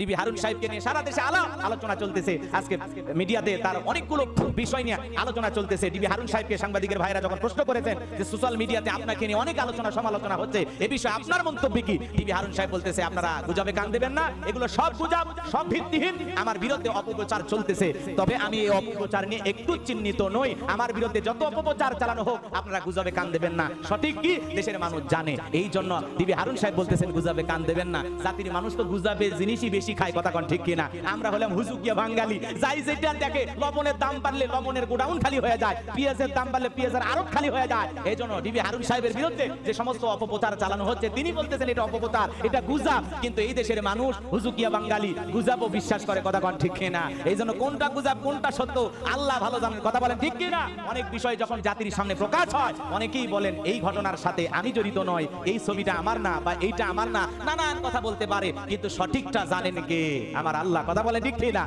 DB Harun সাহেবকে নিয়ে সারা দেশে আলাপ আলোচনা চলতেছে। আজকে মিডিয়াতে তার অনেকগুলো বিষয় নিয়ে আলোচনা চলতেছে। ডিবি হারুন সাহেবকে সাংবাদিকের ভাইরা যখন প্রশ্ন করেছেন যে সোশ্যাল মিডিয়াতে আপনাকে নিয়ে অনেক আলোচনা সমালোচনা হচ্ছে, এ বিষয়ে আপনার মন্তব্য কি? ডিবি হারুন সাহেব বলতেছে, আপনারা গুজবে কান দেবেন না, এগুলো সব গুজব, সব ভিত্তিহীন, আমার বিরুদ্ধে অপপ্রচার চলতেছে। তবে আমি এই অপপ্রচার নিয়ে একটু চিহ্নিত নই, আমার বিরুদ্ধে যত অপপ্রচার চালানো হোক, আপনারা গুজবে কান দেবেন না। সঠিক কি? দেশের মানুষ জানে। এই জন্য ডিবি হারুন সাহেব বলতেছেন, গুজবে কান দেবেন না। জাতির মানুষ তো গুজবে জিনিসই বেশি খায় কথা কোন ঠিক কিনা? আমরা হলাম হুজুকিয়া বাঙালি। যাই যেটা দেখে, লবণের দাম বাড়লে লবণের গোডাউন খালি হয়ে যায়, পেঁয়াজের দাম বাড়লে পেঁয়াজের আরও খালি হয়ে যায়। এই জন্য ডিবি হারুন সাহেবের বিরুদ্ধে যে সমস্ত অপপ্রচার চালানো হচ্ছে, তিনি বলতেছেন এটা অপপ্রচার, এটা গুজাব। কিন্তু এই দেশের মানুষ হুজুকিয়া বাঙালি, গুজাবও বিশ্বাস করে, কথা কোন ঠিক কিনা? এই জন্য কোনটা গুজাব, কোনটা সত্য, আল্লাহ ভালো জানেন, কথা বলেন ঠিক কিনা? অনেক বিষয় যখন জাতির সামনে প্রকাশ হয়, অনেকেই বলেন, এই ঘটনার সাথে আমি জড়িত নয় এই ছবিটা আমার না বা এইটা আমার না। নানান কথা বলতে পারে, কিন্তু সঠিকটা জানেন কে আমার আল্লাহ কথা বলে, ঠিক না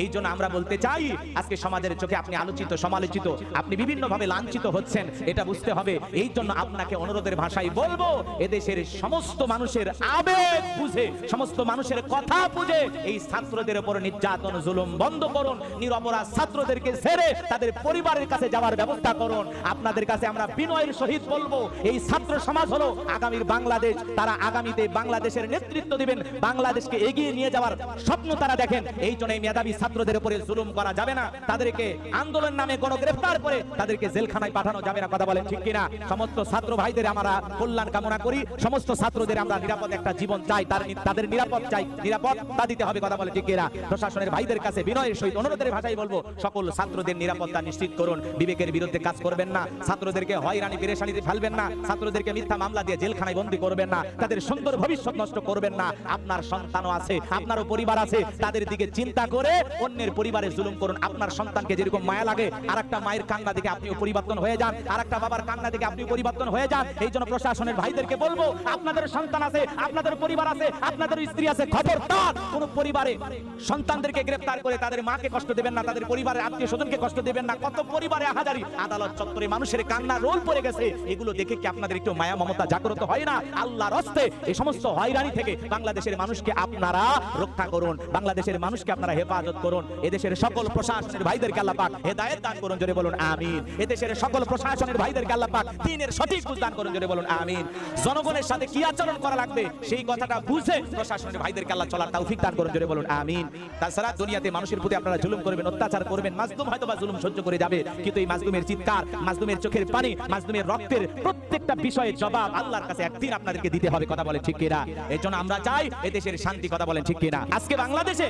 এই জন্য আমরা বলতে চাই, আজকে সমাজের চোখে আপনি আলোচিত, সমালোচিত, আপনি বিভিন্ন ভাবে লাঞ্ছিত হচ্ছেন, এটা বুঝতে হবে। এই জন্য আপনাকে অনুরোধের ভাষায় বলব, এদেশের সমস্ত মানুষের আবেগ বুঝে, সমস্ত মানুষের কথা বুঝে, এই ছাত্রদের উপর নির্যাতন, জুলুম বন্ধ করুন, নিরপরাধ ছাত্রদেরকে ছেড়ে তাদের পরিবারের কাছে যাওয়ার ব্যবস্থা করুন। আপনাদের কাছে আমরা বিনয়ের সহিত বলব, এই ছাত্র সমাজ হলো আগামীর বাংলাদেশ। তারা আগামীতে বাংলাদেশের নেতৃত্ব দিবেন, বাংলাদেশকে এগিয়ে নিয়ে যাওয়ার স্বপ্ন তারা দেখেন। এই জন্য মেধাবী ছাত্রদের উপরে জুলুম করা যাবে না। তাদেরকে আন্দোলন নামে কোনো গ্রেফতার করে তাদেরকে জেলখানায় পাঠানো যাবে না, কথা বলেন ঠিক কিনা? সমস্ত ছাত্র ভাইদের আমরা কল্যাণ কামনা করি। সমস্ত ছাত্রদের আমরা নিরাপদ একটা জীবন চাই। তাদের নিরাপদ চাই। নিরাপত্তা দিতে হবে, কথা বলে ঠিক কিনা? প্রশাসনের ভাইদের কাছে বিনয়ের সহিত অনুরোধের ভাষায় বলব, সকল ছাত্রদের নিরাপত্তা নিশ্চিত করুন। বিবেকের বিরুদ্ধে কাজ করবেন না। ছাত্রদেরকে হয়রানি, পেরেশানিতে ফেলবেন না। ছাত্রদেরকে মিথ্যা মামলা দিয়ে জেলখানায় বন্দী করবেন না। তাদের সুন্দর ভবিষ্যৎ নষ্ট করবেন না। আপনার সন্তানও আছে আপনারও পরিবার আছে, তাদের দিকে চিন্তা করে অন্যের পরিবারে জুলুম করুন। আপনার সন্তানকে যেরকম মায়া লাগে আর একটা মায়ের কান্না দিকে আপনিও পরিবর্তন হয়ে যান আর একটা বাবার কান্না দিকে আপনি পরিবর্তন হয়ে যান। এই জন্য প্রশাসনের ভাইদেরকে বলব, আপনাদের সন্তান আছে, আপনাদের পরিবার আছে, আপনাদের স্ত্রী আছে, খবরদার। কোন পরিবারে সন্তানদেরকে গ্রেফতার করে তাদের মাকে কষ্ট দেবেন না, তাদের পরিবারের আত্মীয় স্বজনকে কষ্ট দেবেন না। কত পরিবারে হাজারি আদালত চত্বরে মানুষের কান্না রোল পড়ে গেছে। এগুলো দেখে কি আপনাদের একটু মায়া মমতা জাগ্রত হয় না? আল্লাহর হস্তে এই সমস্ত হয়রানি থেকে বাংলাদেশের মানুষকে আপনারা রক্ষা করুন। বাংলাদেশের মানুষকে আপনারা হেফাজত করুন। এদেশের সকল প্রশাসনের ভাইদেরকে আল্লাহ পাক হেদায়েত দান করুন, জোরে বলুন, আমিন। এদেশের সকল প্রশাসনের ভাইদেরকে আল্লাহ পাক দিনের সঠিক দান করুন, জোরে বলুন, আমিন। জনগণের সাথে কি আচরণ করা লাগবে, সেই কথাটা বুঝে প্রশাসনের ভাইদেরকে আল্লাহ চলার তৌফিক দান করুন, জোরে বলুন, আমিন। তাছাড়া দুনিয়াতে মানুষের প্রতি আপনারা জুলুম করবেন, অত্যাচার করবেন, মাজলুম হয়তো বা জুলুম সহ্য করে যাবে। কিন্তু এই মাজলুমের চিৎকার, মাজলুমের চোখের পানি, মাজলুমের রক্তের প্রত্যেকটা বিষয়ে জবাব আল্লাহর কাছে একদিন আপনাদেরকে দিতে হবে, কথা বলে ঠিক কিনা? এই জন্য আমরা চাই এদেশের শান্তি, কথা বলেন ঠিক কিনা? আজকে বাংলাদেশে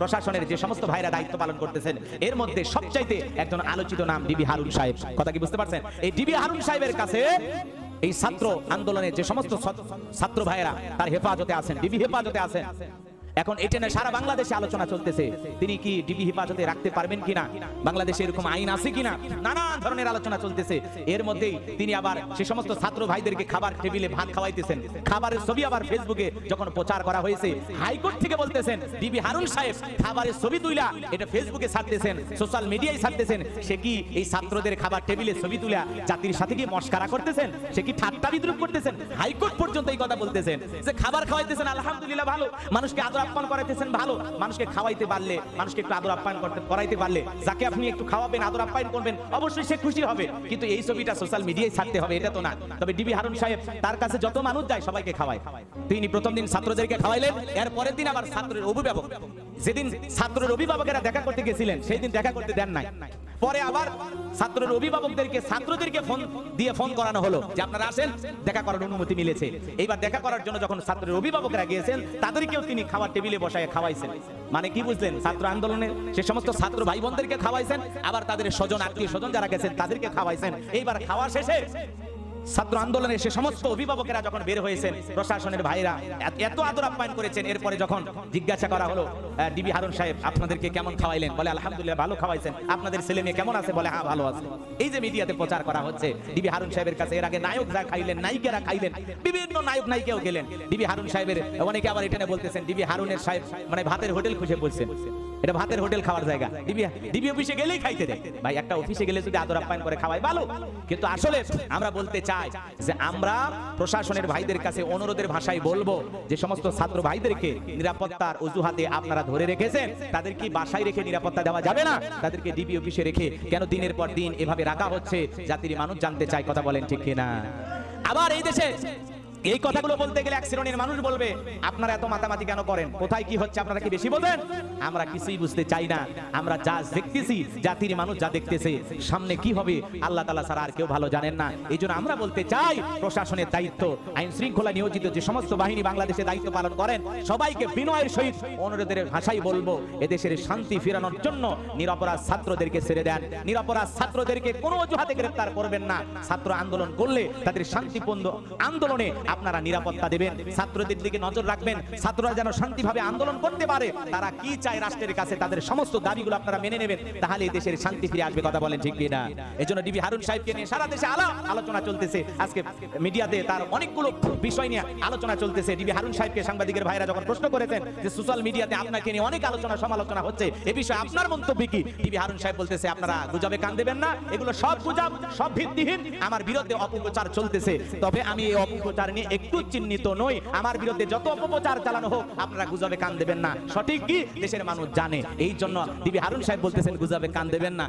প্রশাসনের যে সমস্ত ভাইরা দায়িত্ব পালন করতেছেন, এর মধ্যে সবচাইতে একজন আলোচিত নাম ডিবি হারুন সাহেব। কথা কি বুঝতে পারছেন? এই ডিবি হারুন সাহেবের কাছে এই ছাত্র আন্দোলনের যে সমস্ত ছাত্র ভাইয়েরা, তার হেফাজতে আছেন, ডিবি হেফাজতে আছেন। এখন এটা নিয়ে সারা বাংলাদেশে আলোচনা চলতেছে। তিনি কি ডিবি হেফাজতে রাখতে পারবেন কিনা? বাংলাদেশে এরকম আইন আছে কিনা? নানান ধরনের আলোচনা চলতেছে। এর মধ্যেই তিনি আবার সে সমস্ত ছাত্র ভাইদেরকে খাবার টেবিলে ভাত খাওয়াইতেছেন। খাবারের ছবি আবার ফেসবুকে যখন প্রচার করা হয়েছে, হাইকোর্ট থেকে বলতেছেন, ডিবি হারুন সাহেব, খাবারের ছবি তুইলা, এটা ফেসবুকে ছাড়তেছেন, সোশ্যাল মিডিয়ায় ছাড়তেছেন। সে কি এই ছাত্রদের খাবার টেবিলে ছবি তুলা জাতির সাথে কি মস্কারা করতেছেন? সে কি ঠাট্টা বিদ্রুপ করতেছেন? হাইকোর্ট পর্যন্ত এই কথা বলতেছেন। যে খাবার খাওয়াইতেছেন, আলহামদুলিল্লাহ ভালো। মানুষকে আদর আপ্যায়ন করাইতেছেন ভালো। মানুষকে খাওয়াইতে পারলে, মানুষকে একটু আদর আপ্যায়ন করতে করাইতে পারলে, যাকে আপনি একটু খাওয়াবেন, আদর আপ্যায়ন করবেন, অবশ্যই সে খুশি হবে। কিন্তু এই ছবিটা সোশ্যাল মিডিয়ায় ছাড়তে হবে, এটা তো না। তবে ডিবি হারুন সাহেব, তার কাছে যত মানুষ যায়, সবাইকে খাওয়ায়। তিনি প্রথম দিন ছাত্রদেরকে খাওয়াইলেন, এর পরের দিন আবার ছাত্রের অভিভাবক। যেদিন ছাত্রের অভিভাবকেরা দেখা করতে গেছিলেন, সেই দিন দেখা করতে দেন নাই। পরে আবার ছাত্রের অভিভাবকদেরকে, ছাত্রদেরকে ফোন দিয়ে ফোন করানো হলো যে, আপনারা আসেন, দেখা করার অনুমতি মিলেছে। এইবার দেখা করার জন্য যখন ছাত্রের অভিভাবকরা গিয়েছেন, তাদেরকেও তিনি খাওয়ার টেবিলে বসায় খাওয়াইছেন। মানে কি বুঝলেন? ছাত্র আন্দোলনে সে সমস্ত ছাত্র ভাই বোনদেরকে খাওয়াইছেন, আবার তাদের স্বজন, আত্মীয় স্বজন যারা গেছেন, তাদেরকে খাওয়াইছেন। এইবার খাওয়া শেষে ছাত্র আন্দোলনের সে সমস্ত অভিভাবকেরা যখন বের হয়েছেন, প্রশাসনের ভাইরা, এত- আদর আপ্যায়ন করেছেন, এরপরে যখন জিজ্ঞাসা করা হলো ডিবি হারুন সাহেব, আপনাদেরকে কেমন খাওয়াইলেন? বলে, আলহামদুলিল্লাহ, ভালো খাওয়াইছেন। আপনাদের ছেলে মেয়ে কেমন আছে? বলে হ্যাঁ ভালো আছে। এই যে মিডিয়াতে প্রচার করা হচ্ছে ডিবি হারুন সাহেবের কাছে, এর আগে নায়ক যা খাইলেন, নায়িকেরা খাইলেন, বিভিন্ন নায়ক নায়িকাও গেলেন। ডিবি হারুন সাহেবের, অনেকে আবার এটা নিয়ে বলতেছেন ডিবি হারুনের সাহেব মানে ভাতের হোটেল খুঁজে বলছেন। এটা ভাতের হোটেল খাওয়ার জায়গা। ডিবি ডিবি অফিসে গেলেই খাইতে দেয়। ভাই, একটা অফিসে গেলে যদি আদর আপ্যায়ন করে খাওয়াই ভালো। কিন্তু আসলে আমরা বলতে চাই যে আমরা প্রশাসনের ভাইদের কাছে অনুরোধের ভাষায় বলব যে সমস্ত ছাত্র ভাইদেরকে নিরাপত্তার অজুহাতে আপনারা ধরে রেখেছেন তাদের কি বাসায় রেখে নিরাপত্তা দেওয়া যাবে না। তাদেরকে ডিবি অফিসে রেখে কেন দিনের পর দিন এভাবে রাখা হচ্ছে? জাতির মানুষ জানতে চায়, কথা বলেন ঠিক কিনা? আবার এই দেশে এই কথাগুলো বলতে গেলে এক শ্রেণির মানুষ বলবে, আপনারা এত মাতামাতি কেন করেন? কোথায় কি হচ্ছে? আপনারা কি বেশি বোঝেন? আমরা কিছুই বুঝতে চাই না। আমরা যা দেখতেছি, জাতির মানুষ যা দেখতেছে, সামনে কি হবে, আল্লাহ তালা ছাড়া আর কেউ ভালো জানেন না। এই আমরা বলতে চাই, প্রশাসনের দায়িত্ব, আইন শৃঙ্খলা নিয়োজিত যে সমস্ত বাহিনী বাংলাদেশে দায়িত্ব পালন করেন, সবাইকে বিনয়ের সহিত অনুরোধের ভাষাই বলব, এদেশের শান্তি ফেরানোর জন্য নিরপরাধ ছাত্রদেরকে ছেড়ে দেন। নিরপরাধ ছাত্রদেরকে কোনো অজুহাতে গ্রেফতার করবেন না। ছাত্র আন্দোলন করলে তাদের শান্তিপূর্ণ আন্দোলনে আপনারা নিরাপত্তা দেবেন, ছাত্রদের দিকে নজর রাখবেন, ছাত্ররা যেন শান্তিভাবে আন্দোলন করতে পারে, তারা কি চায় রাষ্ট্রের কাছে তাদের সমস্ত দাবিগুলো আপনারা মেনে নেবেন, তাহলে এই দেশের শান্তি ফিরে আসবে, কথা বলেন ঠিক কিনা। এজন্য ডিবি হারুন সাহেবকে নিয়ে সারা দেশে আলাপ, আলোচনা চলতেছে। আজকে মিডিয়াতে তার অনেকগুলো বিষয় নিয়ে আলোচনা চলতেছে। ডিবি হারুন সাহেবকে সাংবাদিকের ভাইরা যখন প্রশ্ন করেছেন যে সোশ্যাল মিডিয়াতে আপনাকে নিয়ে অনেক আলোচনা সমালোচনা হচ্ছে, এ বিষয়ে আপনার মন্তব্য কি? ডিবি হারুন সাহেব বলতেছে, আপনারা গুজবে কান দেবেন না, এগুলো সব গুজব, সব ভিত্তিহীন, আমার বিরুদ্ধে অপপ্রচার চলতেছে। তবে আমি এই অপপ্রচার নিয়ে একটু চিহ্নিত নই। আমার বিরুদ্ধে যত অপপ্রচার চালানো হোক, আপনারা গুজবে কান দেবেন না। সঠিক কি? দেশের মানুষ জানে। এই জন্য দিবি হারুন সাহেব বলতেছেন, গুজবে কান দেবেন না।